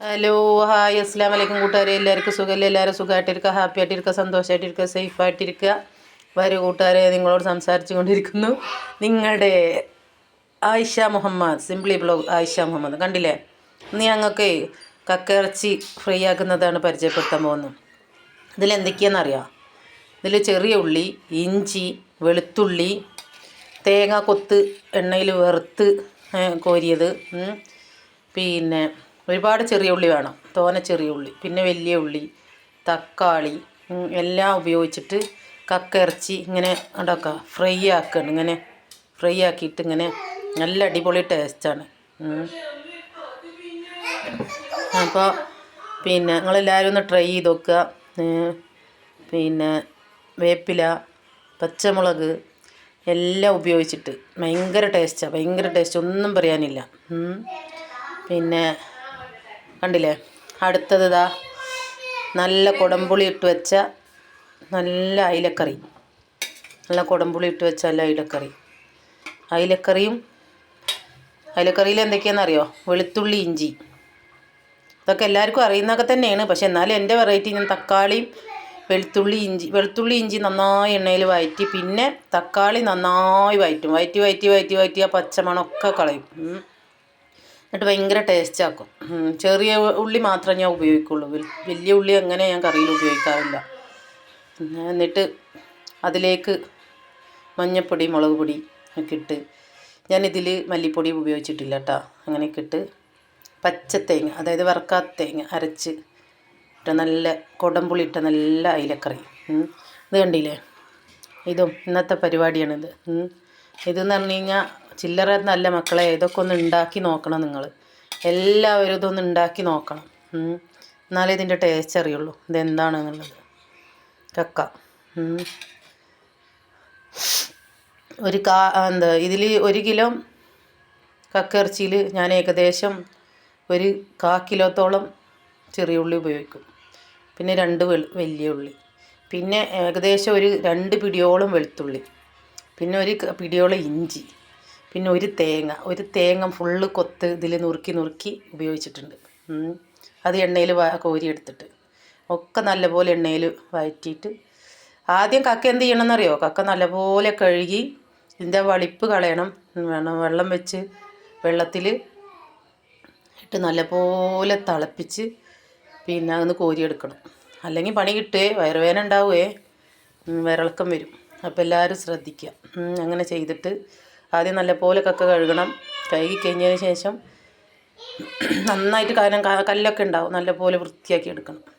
Hello hi അസ്സാം വലൈക്കും കൂട്ടുകാരെ. എല്ലാവർക്കും സുഖമല്ലേ എല്ലാവരും സുഖമായിട്ടിരിക്കുക ഹാപ്പി ആയിട്ടിരിക്കുക സന്തോഷമായിട്ടിരിക്കുക സേഫ് ആയിട്ടിരിക്കുക വരും കൂട്ടുകാരെ നിങ്ങളോട് സംസാരിച്ചു കൊണ്ടിരിക്കുന്നു നിങ്ങളുടെ ആയിഷ മുഹമ്മദ് സിംപ്ലി ബ്ലോഗ് ആയിഷ മുഹമ്മദ്. കണ്ടില്ലേ? ഇന്ന് ഞങ്ങൾക്ക് കക്കിറച്ചി ഫ്രൈ ആക്കുന്നതാണ് പരിചയപ്പെടുത്താൻ പോകുന്നത്. ഇതിൽ എന്തൊക്കെയാണെന്നറിയാം? ഇതിൽ ചെറിയ ഉള്ളി ഇഞ്ചി വെളുത്തുള്ളി തേങ്ങ കൊത്ത് എണ്ണയിൽ വറുത്ത് കോരിയത്. പിന്നെ ഒരുപാട് ചെറിയ ഉള്ളി വേണം. തോന ചെറിയ ഉള്ളി പിന്നെ വലിയ ഉള്ളി തക്കാളി എല്ലാം ഉപയോഗിച്ചിട്ട് കക്ക ഇറച്ചി ഇങ്ങനെ ഉണ്ടാക്കുക. ഫ്രൈ ആക്കുകയാണ് ഇങ്ങനെ. ഫ്രൈ ആക്കിയിട്ട് ഇങ്ങനെ നല്ല അടിപൊളി ടേസ്റ്റാണ് അപ്പോൾ പിന്നെ നിങ്ങളെല്ലാവരും ഒന്ന് ട്രൈ ചെയ്ത് നോക്കുക. പിന്നെ വേപ്പില പച്ചമുളക് എല്ലാം ഉപയോഗിച്ചിട്ട്. ഭയങ്കര ടേസ്റ്റാണ് ഭയങ്കര ടേസ്റ്റ് ഒന്നും പറയാനില്ല. പിന്നെ കണ്ടില്ലേ? അടുത്തത് ഇതാ നല്ല കുടംപുളി ഇട്ട് വെച്ച നല്ല അയിലക്കറി. നല്ല കുടംപുളി ഇട്ട് വെച്ച നല്ല അയിലക്കറി. അയിലക്കറിയും അയിലക്കറിയിൽ എന്തൊക്കെയാണെന്നറിയോ വെളുത്തുള്ളി ഇഞ്ചി. ഇതൊക്കെ എല്ലാവർക്കും അറിയുന്നതൊക്കെ തന്നെയാണ്. പക്ഷെ എന്നാലും എന്റെ വെറൈറ്റി ഞാൻ തക്കാളിയും വെളുത്തുള്ളി ഇഞ്ചി വെളുത്തുള്ളി ഇഞ്ചി നന്നായി എണ്ണയിൽ വഴറ്റി പിന്നെ തക്കാളി നന്നായി വഴറ്റും വഴറ്റി വഴറ്റി വഴറ്റി വഴറ്റി ആ പച്ചമണമൊക്കെ കളയും. എന്നിട്ട് ഭയങ്കര ടേസ്റ്റ് ആക്കും. ചെറിയ ഉള്ളി മാത്രമേ ഞാൻ ഉപയോഗിക്കുള്ളൂ. വലിയ ഉള്ളി അങ്ങനെ ഞാൻ കറിയിൽ ഉപയോഗിക്കാറില്ല. എന്നിട്ട് അതിലേക്ക് മഞ്ഞൾപ്പൊടി മുളക് പൊടി ഒക്കെ ഇട്ട് ഞാനിതിൽ മല്ലിപ്പൊടി ഉപയോഗിച്ചിട്ടില്ല കേട്ടോ അങ്ങനെയൊക്കെ ഇട്ട് പച്ച തേങ്ങ അതായത് വറക്കാത്ത തേങ്ങ അരച്ച് ഇട്ട നല്ല കൊടമ്പുളി ഇട്ട നല്ല അയിലക്കറി. ഇത് കണ്ടില്ലേ? ഇതും ഇന്നത്തെ പരിപാടിയാണിത്. ഇതെന്ന് പറഞ്ഞു കഴിഞ്ഞാൽ ചില്ലറ നല്ല മക്കളെ ഇതൊക്കെ ഒന്ന് ഉണ്ടാക്കി നോക്കണം നിങ്ങൾ എല്ലാവരും ഇതൊന്ന് ഉണ്ടാക്കി നോക്കണം. എന്നാലേ ഇതിന്റെ ടേസ്റ്റ് അറിയുള്ളൂ. ഇതെന്താണെന്നുള്ളത് കക്ക. ഒരു കാ എന്താ ഇതിൽ ഒരു കിലോ കക്കിറച്ചിയിൽ ഞാൻ ഏകദേശം ഒരു കാ കിലോത്തോളം ചെറിയ ഉള്ളി ഉപയോഗിക്കും. പിന്നെ രണ്ട് വലിയ ഉള്ളി. പിന്നെ ഏകദേശം ഒരു രണ്ട് പിടിയോളം വെളുത്തുള്ളി. പിന്നെ ഒരു പിടിയോളം ഇഞ്ചി. പിന്നെ ഒരു തേങ്ങ ഒരു തേങ്ങ ഫുള്ള് കൊത്ത് ഇതിൽ നുറുക്കി നുറുക്കി ഉപയോഗിച്ചിട്ടുണ്ട്. അത് എണ്ണയിൽ കോരിയെടുത്തിട്ട് ഒക്കെ നല്ലപോലെ എണ്ണയിൽ വഴറ്റിയിട്ട്. ആദ്യം കക്ക എന്ത് ചെയ്യണമെന്നറിയോ കക്ക നല്ലപോലെ കഴുകി ഇതിന്റെ വളിപ്പ് കളയണം. വേണം വെള്ളം വെച്ച് വെള്ളത്തിൽ ഇട്ട് നല്ലപോലെ തിളപ്പിച്ച് പിന്നെ അതൊന്ന് കോരിയെടുക്കണം അല്ലെങ്കിൽ പണി കിട്ടുകയെ വയറുവേന ഉണ്ടാവുകയെ വയറിളക്കം വരും. അപ്പോൾ എല്ലാവരും ശ്രദ്ധിക്കുക. അങ്ങനെ ചെയ്തിട്ട് ആദ്യം നല്ലപോലെ കക്ക കഴുകണം. കഴുകി കഴിഞ്ഞതിന് ശേഷം നന്നായിട്ട് കാരണം കല്ലൊക്കെ ഉണ്ടാവും. നല്ലപോലെ വൃത്തിയാക്കി എടുക്കണം.